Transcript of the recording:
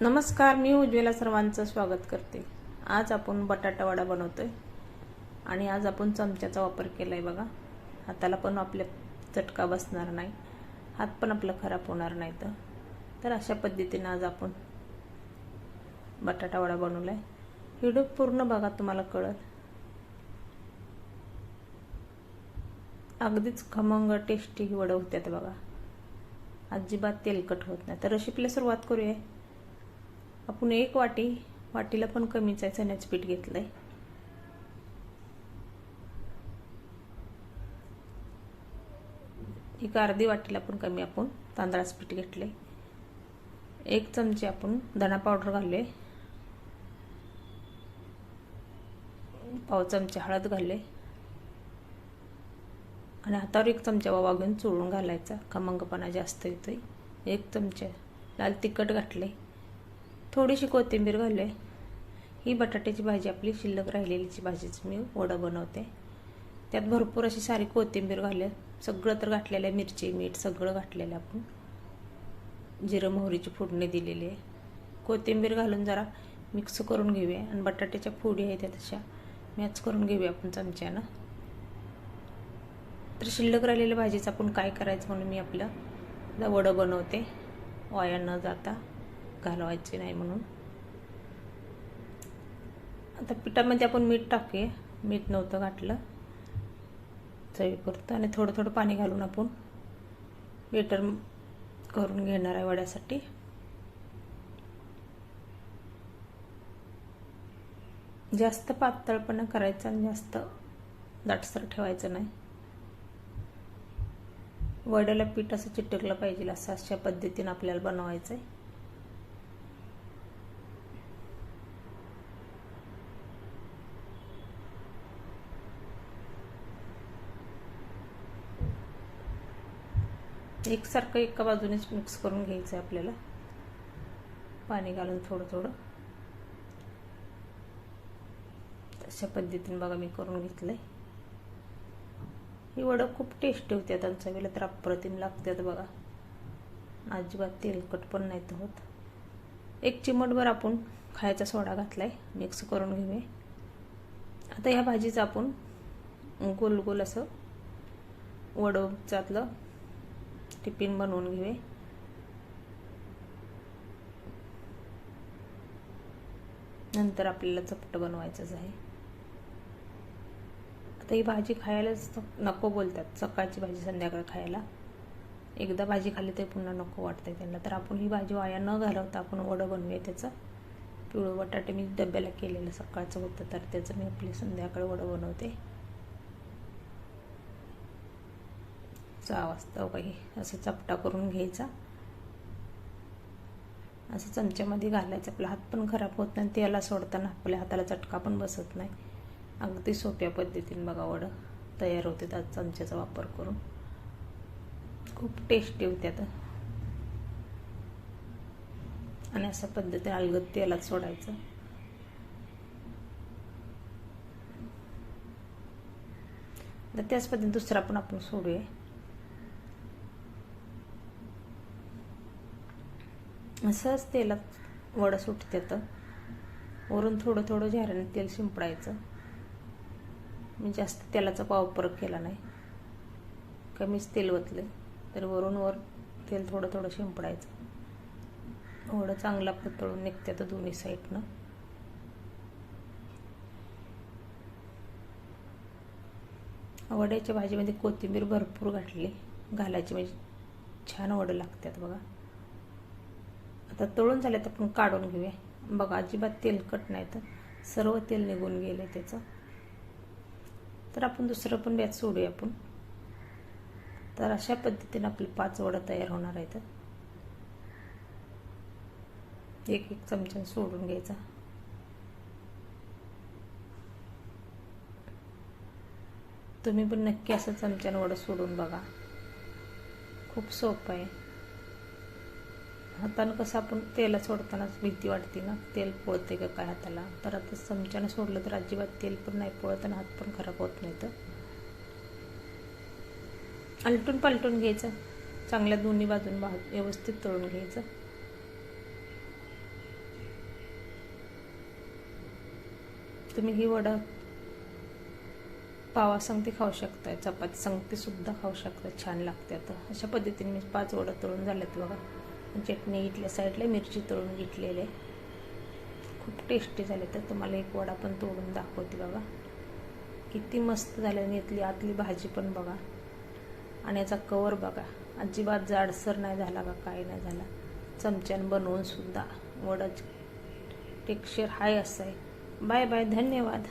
नमस्कार मी उज्ज्वला सर्वांचं स्वागत करते. आज आपण बटाटा वडा बनवतोय आणि आज आपण चमच्याचा वापर केला आहे बघा. हाताला पण आपल्या चटका बसणार नाही. हात पण आपला खराब होणार नाही तर. तर अशा पद्धतीने आज आपण बटाटा वडा बनवला आहे व्हिडिओ पूर्ण बघा तुम्हाला कळत अगदीच खमंग टेस्टी वडं होत्यात बघा. अजिबात तेलकट होत नाही. तर रेसिपीला सुरुवात करूया. आपण एक वाटी वाटीला पण कमीच आहे चण्याचं पीठ घेतलंय. एक अर्धी वाटीला पण कमी आपण तांदळाचं पीठ घेतले एक चमचे आपण धणा पावडर घालले पाव चमचे हळद घालले आणि हातावर एक चमचा वावा घेऊन चोळून घालायचा. खमंगपणा जास्त येतोय. एक चमचा लाल तिखट घातले थोडीशी कोथिंबीर घालू आहे ही बटाट्याची भाजी आपली शिल्लक राहिलेलीची भाजीची मी वडं बनवते. त्यात भरपूर अशी सारी कोथिंबीर घालूया. सगळं तर घातलेलं आहे मिरची मीठ सगळं घातलेलं आपण. जिरं मोहरीची फोडणी दिलेली आहे. कोथिंबीर घालून जरा मिक्स करून घेऊया. आणि बटाट्याच्या फोडी आहेत त्या तशा मॅच करून घेऊया आपण चमच्यानं. तर शिल्लक राहिलेल्या भाजीचं आपण काय करायचं म्हणून मी आपलं वडं बनवते. वाया न जाता. घालवायचे नाही म्हणून. आता पिठामध्ये आपण मीठ टाकूया. मीठ नव्हतं घातलं. चवीपुरतं. आणि थोडं थोडं पाणी घालून आपण बेटर करून घेणार आहे वड्यासाठी. जास्त पातळपणा करायचं आणि जास्त दाटसर ठेवायचं नाही. वड्याला पीठ असं चिटकलं पाहिजे असं अशा पद्धतीनं आपल्याला बनवायचं आहे एकसारखं एका बाजूनेच मिक्स करून घ्यायचं आहे आपल्याला. पाणी घालून थोडं थोडं. अशा पद्धतीने बघा मी करून घेतलंय. ही वडं खूप टेस्टी होत्या आणि चवीला तर अप्रतिम लागतात बघा. अजिबात तेलकट पण नाही तर होत. एक चिमटभर आपण खायचा सोडा घातलाय मिक्स करून घेऊया. आता ह्या भाजीचं आपण गोल गोल असं वडोच्यातलं टिफिन बनवून घेऊ नंतर आपल्याला चपट बनवायचंच आहे. आता ही भाजी खायलाच नको बोलतात. सकाळची भाजी संध्याकाळ खायला. एकदा भाजी खाल्ली तर पुन्हा नको वाटतंय त्यांना. तर आपण ही भाजी वाया न घालवता आपण वडं बनवूया त्याचं. पिवळं बटाटे मी डब्याला केलेलं सकाळचं होतं तर त्याचं मी आपली संध्याकाळ वडं बनवते. सहा वाजता काही असं चपटा करून घ्यायचा. असं चमच्यामध्ये घालायचं. आपला हात पण खराब होत नाही त्याला सोडताना आपल्या हाताला चटका पण बसत नाही. अगदी सोप्या पद्धतीने बघा वडं तयार होते त्या चमच्याचा वापर करून. खूप टेस्टी होते आता आणि अशा पद्धतीने अलगद तेलात सोडायचं. तर त्याच पद्धतीने दुसरा पण आपण सोडूया. असंच तेलात वडं सुटते तर वरून थोडं थोडं झाऱ्याने तेल शिंपडायचं. मी जास्त तेलाचा वापर केला नाही. कमीच तेल ओतले. तर वरून वर तेल थोडं थोडं शिंपडायचं. वडं चांगला तळून निघते तर दोन्ही साईडनं. वड्याच्या भाजीमध्ये कोथिंबीर भरपूर घातली. घालायची म्हणजे छान वडं लागतात बघा. आता तळून झाले तर आपण काढून घेऊया. बघा अजिबात तेलकट नाही तर. सर्व तेल निघून गेले त्याचं. तर आपण दुसरं पण बॅच सोडूया आपण. तर अशा पद्धतीने आपले पाच वडं तयार होणार आहेत. एक एक चमचा सोडून घ्यायचा. तुम्ही पण नक्की असं चमच्यानं वडं सोडून बघा. खूप सोपं आहे. हातानं कसं आपण तेला सोडतानाच भीती वाटते ना? तेल पोळते का काय हाताला? तर आता चमच्यानं सोडलं तर अजिबात तेल पण नाही पोळत आणि हात पण खराब होत नाही तर आलटून पालटून घ्यायचं. चांगल्या दोन्ही बाजून व्यवस्थित तळून घ्यायचं. तुम्ही ही वडा पावा सांगते खाऊ शकताय. चपाती सांगते सुद्धा खाऊ शकता छान लागते आता. अशा पद्धतीने मी पाच वडा तळून झाल्यात बघा. चटणी इथल्या साईडला मिरची तळून घेतलेली. आहे खूप टेस्टी झाले तर तुम्हाला एक वडा पण तोडून दाखवते बघा. किती मस्त झाले आणि इथली आतली भाजी पण बघा. आणि याचा कवर बघा. अजिबात जाडसर नाही झाला का काय नाही झाला. चमच्यानं बनवून सुद्धा. वडाच टेक्स्चर हाय असं आहे. बाय बाय धन्यवाद.